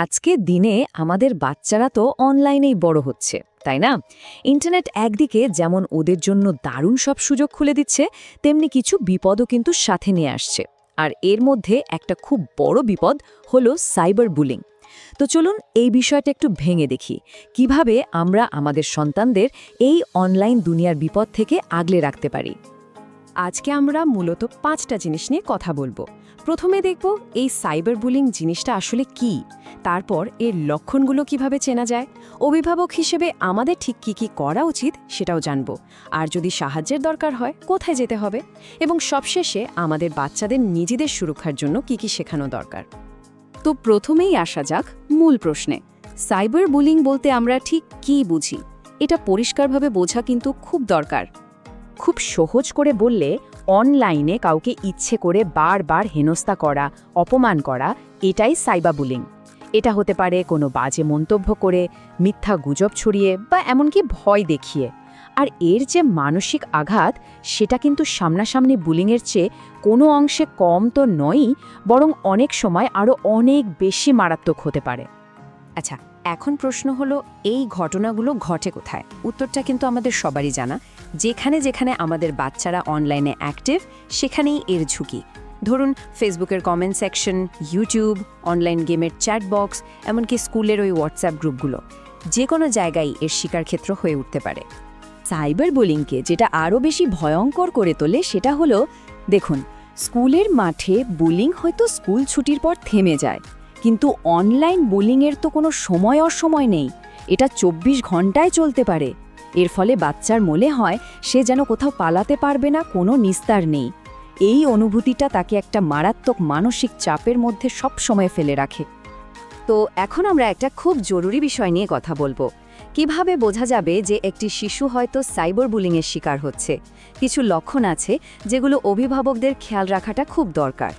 আজকের দিনে আমাদের বাচ্চারা তো অনলাইনেই বড় হচ্ছে, তাই না? ইন্টারনেট একদিকে যেমন ওদের জন্য দারুণ সব সুযোগ খুলে দিচ্ছে, তেমনি কিছু বিপদও কিন্তু সাথে নিয়ে আসছে। আর এর মধ্যে একটা খুব বড় বিপদ হলো সাইবার বুলিং। তো চলুন এই বিষয়টা একটু ভেঙে দেখি। কীভাবে আমরা আমাদের সন্তানদের এই অনলাইন দুনিয়ার বিপদ থেকে আগলে রাখতে পারি? আজকে আমরা মূলত পাঁচটা জিনিস নিয়ে কথা বলব। প্রথমে দেখব এই সাইবার বুলিং জিনিসটা আসলে কি, তারপর এর লক্ষণগুলো কীভাবে চেনা যায়, অভিভাবক হিসেবে আমাদের ঠিক কি কি করা উচিত সেটাও জানব। আর যদি সাহায্যের দরকার হয়, কোথায় যেতে হবে? এবং সবশেষে আমাদের বাচ্চাদের নিজেদের সুরক্ষার জন্য কি কি শেখানো দরকার? তো প্রথমেই আসা যাক মূল প্রশ্নে। সাইবার বুলিং বলতে আমরা ঠিক কী বুঝি? এটা পরিষ্কারভাবে বোঝা কিন্তু খুব দরকার। খুব সহজ করে বললে, অনলাইনে কাউকে ইচ্ছে করে বারবার হেনস্থা করা, অপমান করা, এটাই সাইবা বুলিং এটা হতে পারে কোনো বাজে মন্তব্য করে, মিথ্যা গুজব ছড়িয়ে বা এমনকি ভয় দেখিয়ে। আর এর যে মানসিক আঘাত, সেটা কিন্তু সামনাসামনি বুলিংয়ের চেয়ে কোনো অংশে কম তো নয়ই, বরং অনেক সময় আরও অনেক বেশি মারাত্মক হতে পারে। আচ্ছা এখন প্রশ্ন হলো, এই ঘটনাগুলো ঘটে কোথায়? উত্তরটা কিন্তু আমাদের সবারই জানা। যেখানে যেখানে আমাদের বাচ্চারা অনলাইনে অ্যাক্টিভ সেখানেই এর ঝুঁকি। ধরুন ফেসবুকের কমেন্ট সেকশন ইউটিউব অনলাইন গেমের চ্যাট বক্স এমনকি স্কুলের ওই হোয়াটসঅ্যাপ গ্রুপগুলো যে কোনো জায়গায় এর শিকার ক্ষেত্র হয়ে উঠতে পারে। সাইবার বুলিংকে যেটা আরও বেশি ভয়ঙ্কর করে তোলে, সেটা হলো, দেখুন, স্কুলের মাঠে বুলিং হয়তো স্কুল ছুটির পর থেমে যায়। কিন্তু অনলাইন বোলিংয়ের তো কোনো সময় অসময় নেই। এটা ২৪ ঘন্টায় চলতে পারে। এর ফলে বাচ্চার মনে হয় সে যেন কোথাও পালাতে পারবে না, কোনো নিস্তার নেই। এই অনুভূতিটা তাকে একটা মারাত্মক মানসিক চাপের মধ্যে সব সময় ফেলে রাখে। তো এখন আমরা একটা খুব জরুরি বিষয় নিয়ে কথা বলব। কীভাবে বোঝা যাবে যে একটি শিশু হয়তো সাইবার বুলিংয়ের শিকার হচ্ছে? কিছু লক্ষণ আছে যেগুলো অভিভাবকদের খেয়াল রাখাটা খুব দরকার।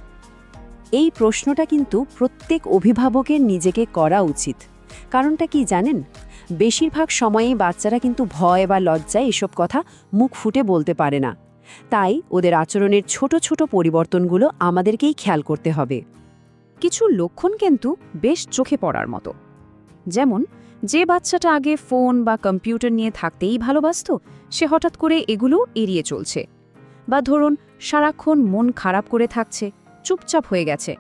এই প্রশ্নটা কিন্তু প্রত্যেক অভিভাবকের নিজেকে করা উচিত। কারণটা কি জানেন? বেশিরভাগ সময়েই বাচ্চারা কিন্তু ভয় বা লজ্জায় এসব কথা মুখ ফুটে বলতে পারে না। তাই ওদের আচরণের ছোট ছোট পরিবর্তনগুলো আমাদেরকেই খেয়াল করতে হবে। কিছু লক্ষণ কিন্তু বেশ চোখে পড়ার মতো। যেমন, যে বাচ্চাটা আগে ফোন বা কম্পিউটার নিয়ে থাকতেই ভালোবাসত, সে হঠাৎ করে এগুলো এড়িয়ে চলছে। বা ধরুন, সারাক্ষণ মন খারাপ করে থাকছে। চুপচাপ হয়ে গেছে।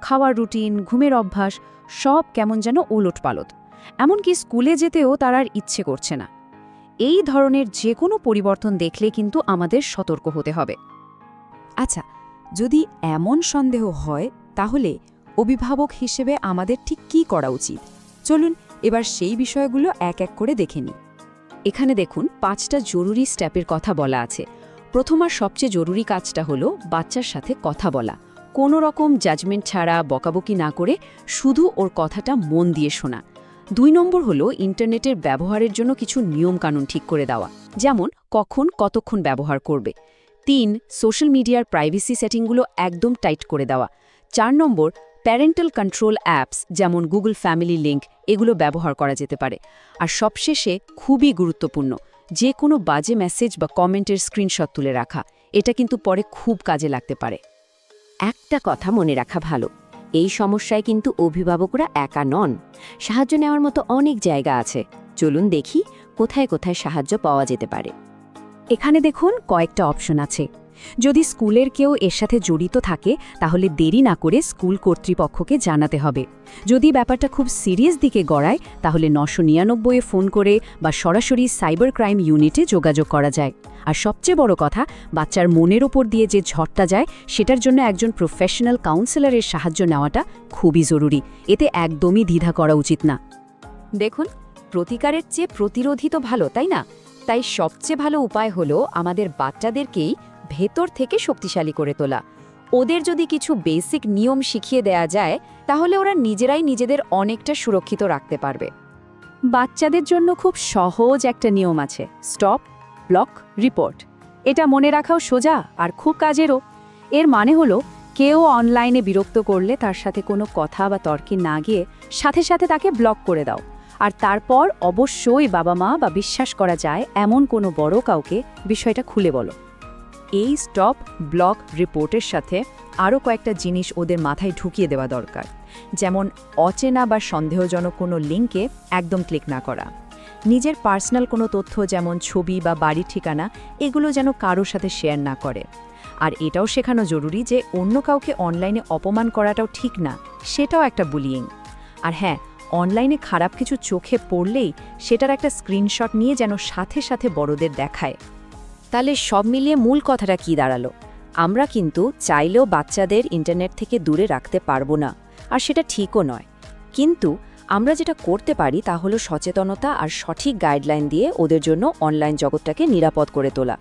খাওয়ার রুটিন, ঘুমের অভ্যাস, সব কেমন যেন ওলট পালট এমনকি স্কুলে যেতেও তার আর ইচ্ছে করছে না। এই ধরনের যে কোনো পরিবর্তন দেখলে কিন্তু আমাদের সতর্ক হতে হবে। আচ্ছা যদি এমন সন্দেহ হয়, তাহলে অভিভাবক হিসেবে আমাদের ঠিক কী করা উচিত? চলুন, এবার সেই বিষয়গুলো এক এক করে দেখে নিই। এখানে দেখুন, পাঁচটা জরুরি স্টেপের কথা বলা আছে। প্রথম আর সবচেয়ে জরুরি কাজটা হলো বাচ্চার সাথে কথা বলা। কোনো রকম জাজমেন্ট ছাড়া বকাবকি না করে শুধু ওর কথাটা মন দিয়ে শোনা। দুই নম্বর হলো ইন্টারনেটের ব্যবহারের জন্য কিছু নিয়মকানুন ঠিক করে দেওয়া, যেমন কখন কতক্ষণ ব্যবহার করবে। তিন সোশ্যাল মিডিয়ার প্রাইভেসি সেটিংগুলো একদম টাইট করে দেওয়া। চার নম্বর প্যারেন্টাল কন্ট্রোল অ্যাপস যেমন গুগল ফ্যামিলি লিঙ্ক এগুলো ব্যবহার করা যেতে পারে। আর সবশেষে, খুবই গুরুত্বপূর্ণ, যে কোনো বাজে মেসেজ বা কমেন্টের স্ক্রিনশট তুলে রাখা, এটা কিন্তু পরে খুব কাজে লাগতে পারে। একটা কথা মনে রাখা ভালো। এই সমস্যায় কিন্তু অভিভাবকরা একা নন। সাহায্য নেওয়ার মতো অনেক জায়গা আছে। চলুন দেখি কোথায় কোথায় সাহায্য পাওয়া যেতে পারে। এখানে দেখুন কয়েকটা অপশন আছে। যদি স্কুলের কেউ এর সাথে জড়িত থাকে, তাহলে দেরি না করে স্কুল কর্তৃপক্ষকে জানাতে হবে। যদি ব্যাপারটা খুব সিরিয়াস দিকে গড়ায়, তাহলে নশো নিরানব্বইয়ে ফোন করে বা সরাসরি সাইবার ক্রাইম ইউনিটে যোগাযোগ করা যায়। আর সবচেয়ে বড় কথা, বাচ্চার মনের ওপর দিয়ে যে ঝড়টা যায়, সেটার জন্য একজন প্রফেশনাল কাউন্সেলরের সাহায্য নেওয়াটা খুবই জরুরি। এতে একদমই দ্বিধা করা উচিত না। দেখুন, প্রতিকারের চেয়ে প্রতিরোধী তো ভালো, তাই না? তাই সবচেয়ে ভালো উপায় হলো আমাদের বাচ্চাদেরকেই ভেতর থেকে শক্তিশালী করে তোলা। ওদের যদি কিছু বেসিক নিয়ম শিখিয়ে দেয়া যায়, তাহলে ওরা নিজেরাই নিজেদের অনেকটা সুরক্ষিত রাখতে পারবে। বাচ্চাদের জন্য খুব সহজ একটা নিয়ম আছে স্টপ ব্লক রিপোর্ট এটা মনে রাখাও সোজা আর খুব কাজেরও। এর মানে হলো, কেউ অনলাইনে বিরক্ত করলে তার সাথে কোনো কথা বা তর্কে না গিয়ে সাথে সাথে তাকে ব্লক করে দাও। আর তারপর অবশ্যই বাবা মা বা বিশ্বাস করা যায়, এমন কোনো বড় কাউকে বিষয়টা খুলে বলো। এই স্টপ ব্লক রিপোর্টের সাথে আরও কয়েকটা জিনিস ওদের মাথায় ঢুকিয়ে দেওয়া দরকার। যেমন অচেনা বা সন্দেহজনক কোনো লিঙ্কে একদম ক্লিক না করা। নিজের পার্সোনাল কোনো তথ্য যেমন ছবি বা বাড়ির ঠিকানা, এগুলো যেন কারোর সাথে শেয়ার না করে। আর এটাও শেখানো জরুরি যে অন্য কাউকে অনলাইনে অপমান করাটাও ঠিক না, সেটাও একটা বুলিয়িং আর হ্যাঁ অনলাইনে খারাপ কিছু চোখে পড়লেই সেটার একটা স্ক্রিনশট নিয়ে যেন সাথে সাথে বড়দের দেখায়। তাহলে সব মিলিয়ে মূল কথাটা কি দাঁড়াল? আমরা কিন্তু চাইলেও বাচ্চাদের ইন্টারনেট থেকে দূরে রাখতে পারব না, আর সেটা ঠিকও নয়। কিন্তু আমরা যেটা করতে পারি তা হলো সচেতনতা আর সঠিক গাইডলাইন দিয়ে ওদের জন্য অনলাইন জগৎটাকে নিরাপদ করে তোলা।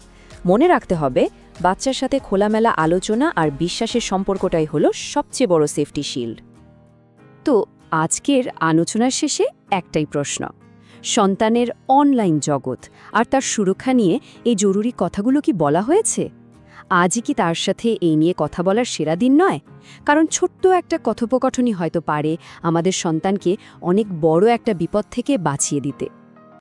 মনে রাখতে হবে, বাচ্চার সাথে খোলামেলা আলোচনা আর বিশ্বাসের সম্পর্কটাই হলো সবচেয়ে বড় সেফটি শিল্ড তো আজকের আলোচনার শেষে একটাই প্রশ্ন। সন্তানের অনলাইন জগৎ। আর তার সুরক্ষা নিয়ে এই জরুরি কথাগুলো কি বলা হয়েছে? আজই কি তার সাথে এই নিয়ে কথা বলার সেরা দিন নয়? কারণ ছোট্ট একটা কথোপকথনই হয়তো পারে আমাদের সন্তানকে অনেক বড় একটা বিপদ থেকে বাঁচিয়ে দিতে।